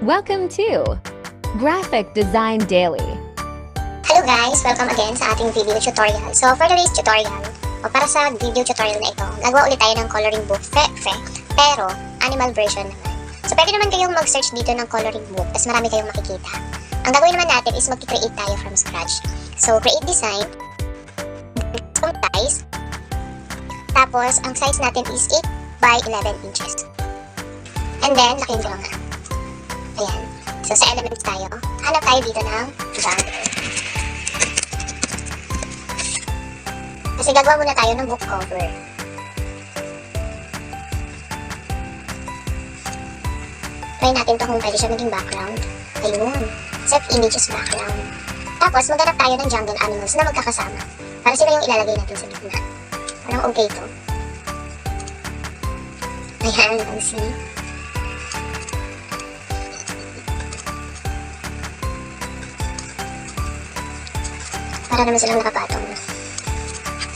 Welcome to Graphic Design Daily. Hello guys! Welcome again sa ating video tutorial. So for today's tutorial, o para sa video tutorial na ito, gagawa ulit tayo ng coloring book, fe, fe, pero animal version naman. So pwede naman kayong mag-search dito ng coloring book, tapos marami kayong makikita. Ang gagawin naman natin is mag-create tayo from scratch. So create design, ang size, tapos ang size natin is 8 by 11 inches. And then, lakihin ko nga. Ayan. So sa elements tayo, hanap tayo dito ng genre. Kasi gagawa muna tayo ng book cover. Try natin to kung pwede siya maging background. Ayun. Set images background. Tapos, maghanap tayo ng jungle animals na magkakasama. Para sila yung ilalagay natin sa gitna. Parang okay to. Ayan, ang see. Para naman silang nakapatong.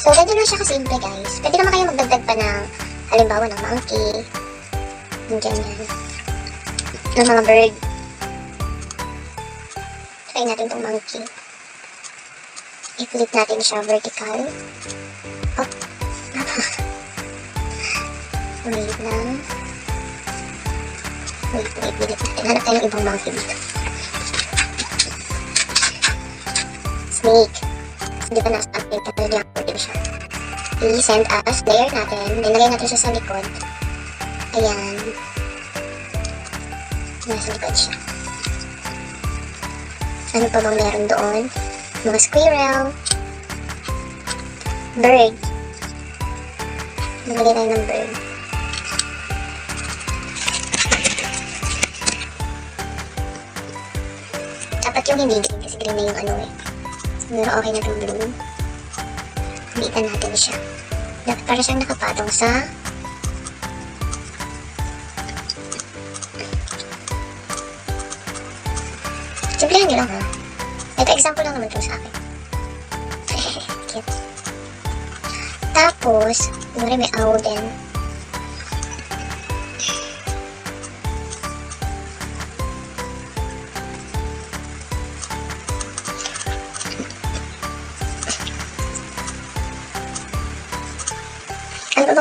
So, ganito lang siya kasimple guys. Pwede naman kayo magdagdag pa ng halimbawa ng monkey. Yung ganyan. Ng mga bird. Try natin tong monkey. I-flip natin siya vertical. Oh. wait lang. Wait, wait, wait. Hanap tayo ng ibang monkey dito. Snake. Update na nilagyan ko din siya. I-send us, layer natin, nilagay natin siya sa likod. Ayan. Nasa likod siya. Ano pa bang meron doon? Mga squirrel. Bird. Nilagay tayo ng bird. Dapat yung hindi green kasi green na yung ano eh. Pero okay na itong blue. Liitan natin siya. Dapat para siyang nakapatong sa Simplihan nyo lang ha. Ito example lang naman to sa akin. Cute. Tapos, kunwari may owl din.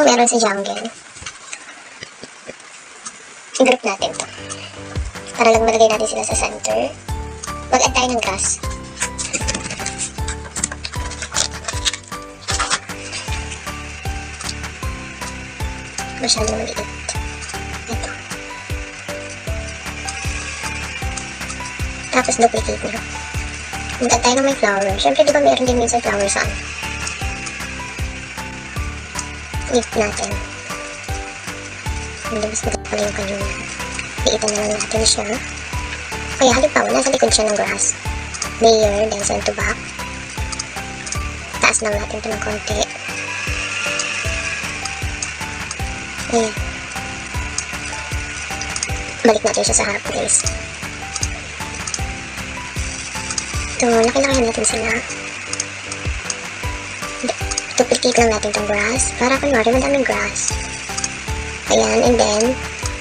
Meron sa jungle? I-group natin to. Para lang malagay natin sila sa center. Mag-add tayo ng grass. Masyado maliit. Ito. Tapos duplicate nyo. Mag-add tayo ng may flower. Siyempre, di ba meron din minsan flower sa ano? Leaf natin. Mas maganda pala yung kanyang liitan na lang natin siya. Kaya halimbawa, nasa likod siya ng grass. Layer, then send to back. Taas lang natin ito ng konti. Ayan. Balik natin siya sa harap guys. Ito, laki-laki natin sila. Duplicate lang natin itong grass. Para kunwari, madaming grass. Ayan, and then,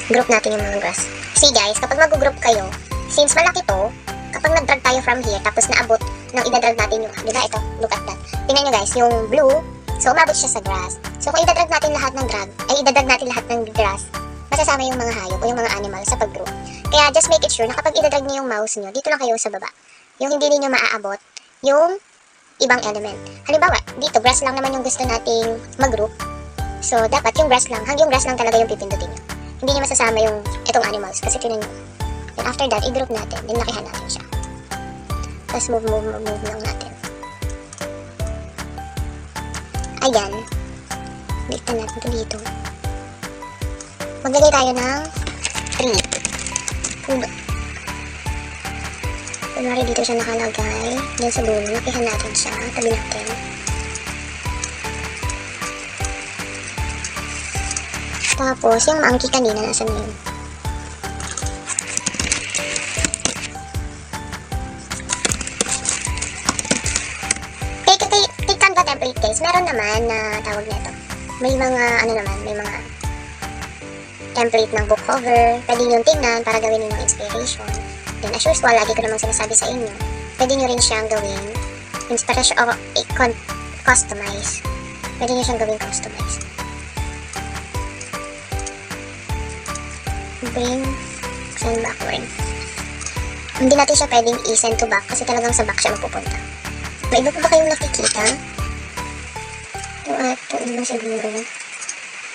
group natin yung mga grass. See guys, kapag mag-group kayo, since malaki to, kapag nag-drag tayo from here, tapos naabot ng idadrag natin yung, di ito, look at that. Tingnan nyo guys, yung blue, so umabot siya sa grass. So kung idadrag natin lahat ng drag, ay idadrag natin lahat ng grass, masasama yung mga hayop o yung mga animal sa pag-group. Kaya just make it sure na kapag idadrag niyo yung mouse nyo, dito lang kayo sa baba. Yung hindi niyo maaabot, yung ibang element. Halimbawa, dito, grass lang naman yung gusto nating mag-group. So, dapat yung grass lang, hanggang grass lang talaga yung pipindutin nyo. Hindi nyo masasama yung itong animals kasi tinan nyo. Then after that, i-group natin. Then lakihan natin siya. Tapos move, move, move, move lang natin. Ayan. Bigtan natin ito dito. Maglagay tayo ng 3. Kung Kunwari dito siya nakalagay. Then sa dulo, lakihan natin siya. Tabi natin. Tapos, yung monkey kanina, nasa na yun? Canva template guys. Meron naman na tawag nito. May mga, ano naman, may mga template ng book cover. Pwede nyo tingnan para gawin nyo ng inspiration. Then, as usual, lagi ko namang sinasabi sa inyo, pwede nyo rin siyang gawin inspiration o i-con- customize. Pwede nyo siyang gawin customize. Bring, send backward. Hindi natin siya pwedeng i-send to back kasi talagang sa back siya mapupunta. May iba pa ba kayong nakikita? Yung ato, ano ba siguro?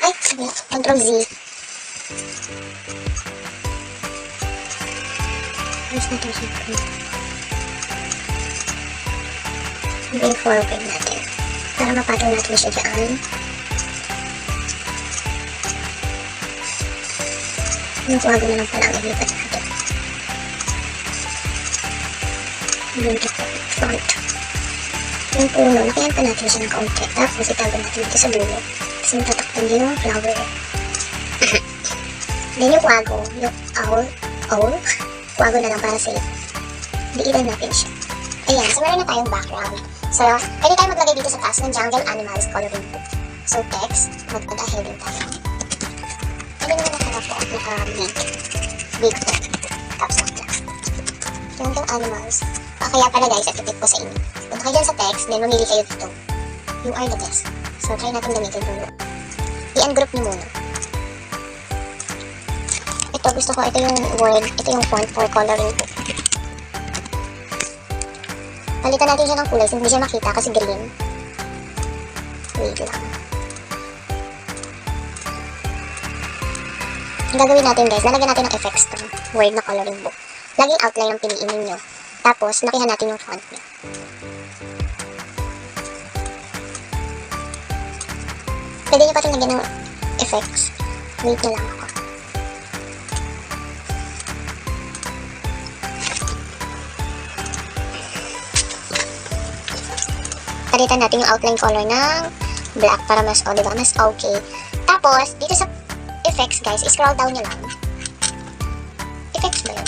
Ay, sige, Control Z. Ayos natin siya. Bring forward natin. Para mapatong natin siya dyan. Yung kuwago na lang pala ang ilipat natin. To front. Yung puno, lakayan pa natin siya ng kaunti. Tapos itago natin dito sa dulo. Kasi matatakpan din yung flower. Then yung kwago, yung owl, owl, kwago na lang para safe. Diilan natin siya. Ayan, so meron na tayong background. So, pwede tayo maglagay dito sa taas ng jungle animals coloring book. So, text, mag-add a heading tayo. Pwede naman nakalap po, naka-big. Big po. Caps lock lang. Jungle animals. Ah, kaya pala guys, tip ko sa inyo. Punta kayo dyan sa text, then mamili kayo dito. You are the best. So, try natin gamitin ito. I-ungroup niyo muna. Ito, gusto ko, ito yung word, ito yung font for coloring book. Palitan natin siya ng kulay, hindi siya makita kasi green. Wait lang. Ang gagawin natin guys, lalagyan natin ng effects to word na coloring book. Laging outline ang piliin ninyo. Tapos, lakihan natin yung font niya. Pwede nyo pa rin lagyan ng effects. Wait na lang ako. Palitan natin yung outline color ng black para mas, o, diba, mas okay. Tapos, dito sa effects, guys, scroll down nyo lang. Effects ba yun?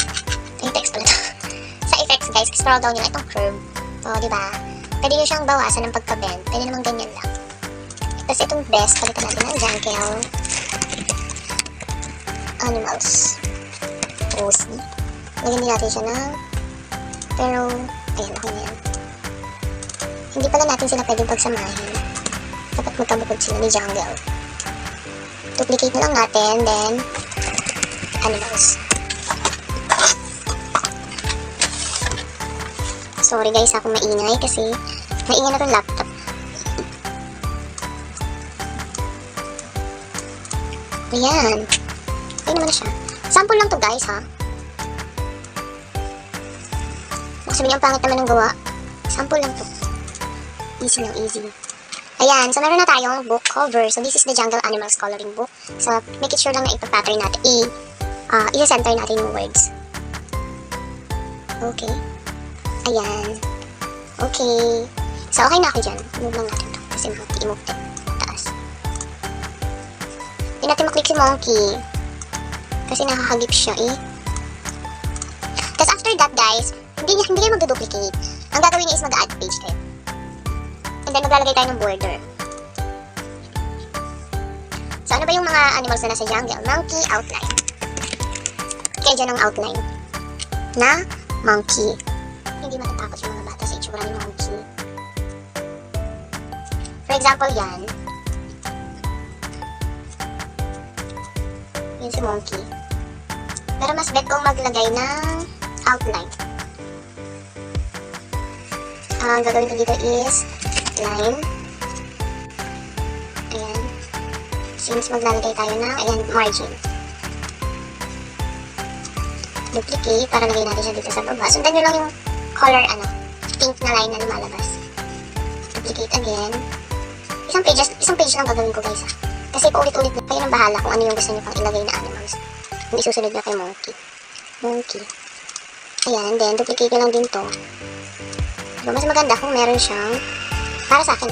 Effects pala to. sa effects, guys, scroll down nyo lang itong curve. O, diba? Pwede nyo siyang bawasan ng pagka-bend. Pwede namang ganyan lang. Tapos itong best, palitan natin ng jungle. Animals. Rosy. Lagyan din natin siya ng... Pero, ayan, okay na yan. Hindi pala natin sila pwedeng pagsamahin. Dapat magkabukod sila ni jungle. Duplicate na lang natin, then, animals. Sorry guys, ako maingay kasi maingay na tong laptop. Ayan. Okay naman na siya. Sample lang to guys, ha? Sabihin niyo, ang pangit naman ng gawa. Sample lang to. Easy lang, easy. Ayan, so meron na tayong book cover. So this is the Jungle Animals coloring book. So make it sure lang na ipa-pattern natin, i, uh, i-center natin yung words. Okay. Ayan. Okay. So okay na ako dyan. Move lang natin to. Kasi monkey, i-move to. Taas. Hindi natin maklik si monkey. Kasi nakakagip siya eh. Tapos after that guys, hindi, niya- hindi kayo magduduplicate. Ang gagawin niya is mag-add page kayo. And then maglalagay tayo ng border. So ano ba yung mga animals na nasa jungle? Monkey outline. Kaya dyan ang outline. Na monkey. Hindi matatakot yung mga bata sa itsura ni monkey. For example, yan. Yan si monkey. Pero mas bet kong maglagay ng outline. Ang gagawin ko dito is line. Ayan. Since maglalagay tayo ng, ayan, margin. Duplicate para lagay natin siya dito sa baba. Sundan nyo lang yung color, ano, pink na line na lumalabas. Duplicate again. Isang page, isang page lang gagawin ko guys ha. Kasi paulit-ulit na kayo nang bahala kung ano yung gusto nyo pang ilagay na animals. Yung isusunod na kay monkey. Monkey. Ayan, then duplicate nyo lang din to. So, mas maganda kung meron siyang, para sa akin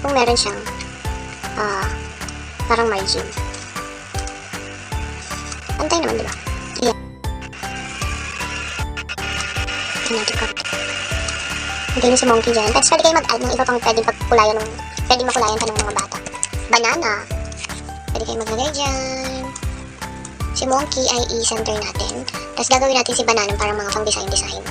kung meron siyang, ah, parang margin. Antay naman, di ba? Ayan natin cut. Lagay niyo si monkey dyan. Tapos pwede kayo mag-add ng iba pang pwedeng pagkulayan ng, pwedeng makulayan pa ng mga bata. Banana. Pwede kayo maglagay dyan. Si Monkey ay i-center natin. Tapos gagawin natin si Banana para mga pang design-design.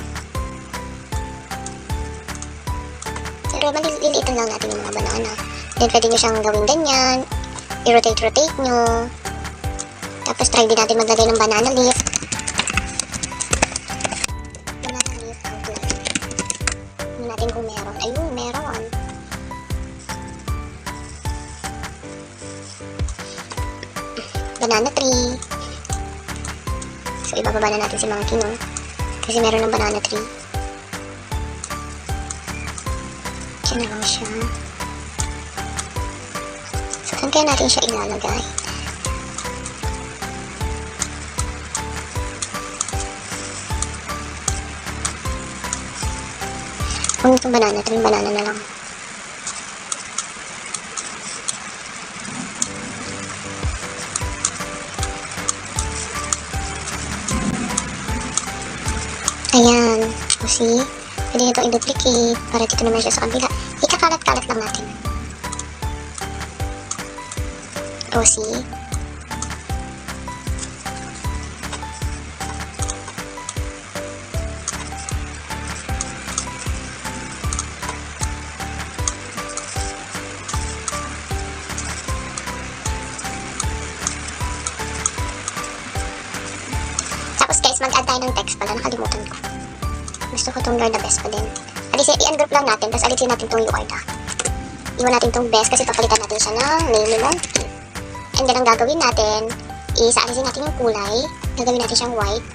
Pero maliliitan lang natin yung mga banana. Then pwede nyo siyang gawin ganyan. I-rotate-rotate nyo. Tapos try din natin maglagay ng banana leaf. Banana leaf outline. Tingnan natin kung meron. Ayun, meron. Banana tree. So, ibababa na natin si Monkey, no? Kasi meron ng banana tree. Diyan na lang siya. So, saan kaya natin siya ilalagay? Kung itong banana tree, banana na lang. Ayan. O see? Pwede itong i-duplicate para dito naman siya sa kabila. Ikakalat-kalat lang natin. O see? Tapos guys, mag-add tayo ng text pala. Nakalimutan ko. Gusto ko itong You're the best pa din. Alisin, i-ungroup lang natin, tapos alisin natin You are the. Iwan natin itong best kasi papalitan natin siya ng name Monkey. And then, ang gagawin natin, is alisin natin yung kulay. Gagawin natin siyang white.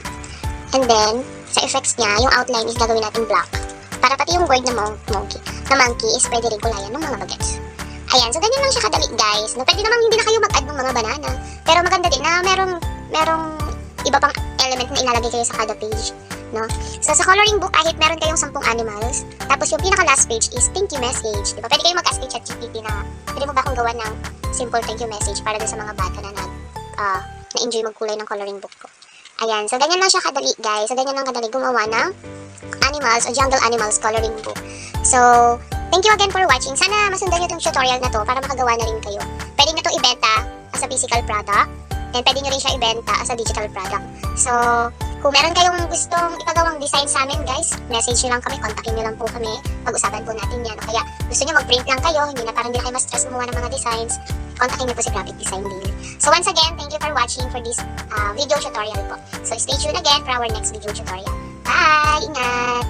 And then, sa effects niya, yung outline is gagawin natin black. Para pati yung word na mon- monkey, na monkey is pwede rin kulayan ng mga bagets. Ayan, so ganyan lang siya kadali guys. No, pwede naman hindi na kayo mag-add ng mga banana. Pero maganda din na merong, merong iba pang element na ilalagay kayo sa kada page. No? So, sa coloring book, kahit meron kayong 10 animals, tapos yung pinaka last page is thank you message. Di ba? Pwede kayo mag-ask kay ChatGPT na, pwede mo ba akong gawa ng simple thank you message para dun sa mga bata na nag, ah, na-enjoy magkulay ng coloring book ko. Ayan, so ganyan lang siya kadali, guys. So, ganyan lang kadali gumawa ng animals o jungle animals coloring book. So, thank you again for watching. Sana masundan nyo itong tutorial na to para makagawa na rin kayo. Pwede na to ibenta as a physical product. Then, pwede nyo rin siya ibenta as a digital product. So, kung meron kayong gustong ipagawang design sa amin, guys, message nyo lang kami, kontakin nyo lang po kami, pag-usapan po natin yan. O kaya, gusto nyo mag-print lang kayo, hindi na parang hindi na kayo ma-stress gumawa ng mga designs, kontakin nyo po si Graphic Design Deal. So once again, thank you for watching for this uh, video tutorial po. So stay tuned again for our next video tutorial. Bye! Ingat!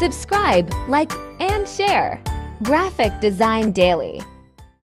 Subscribe, like, and share. Graphic Design Daily.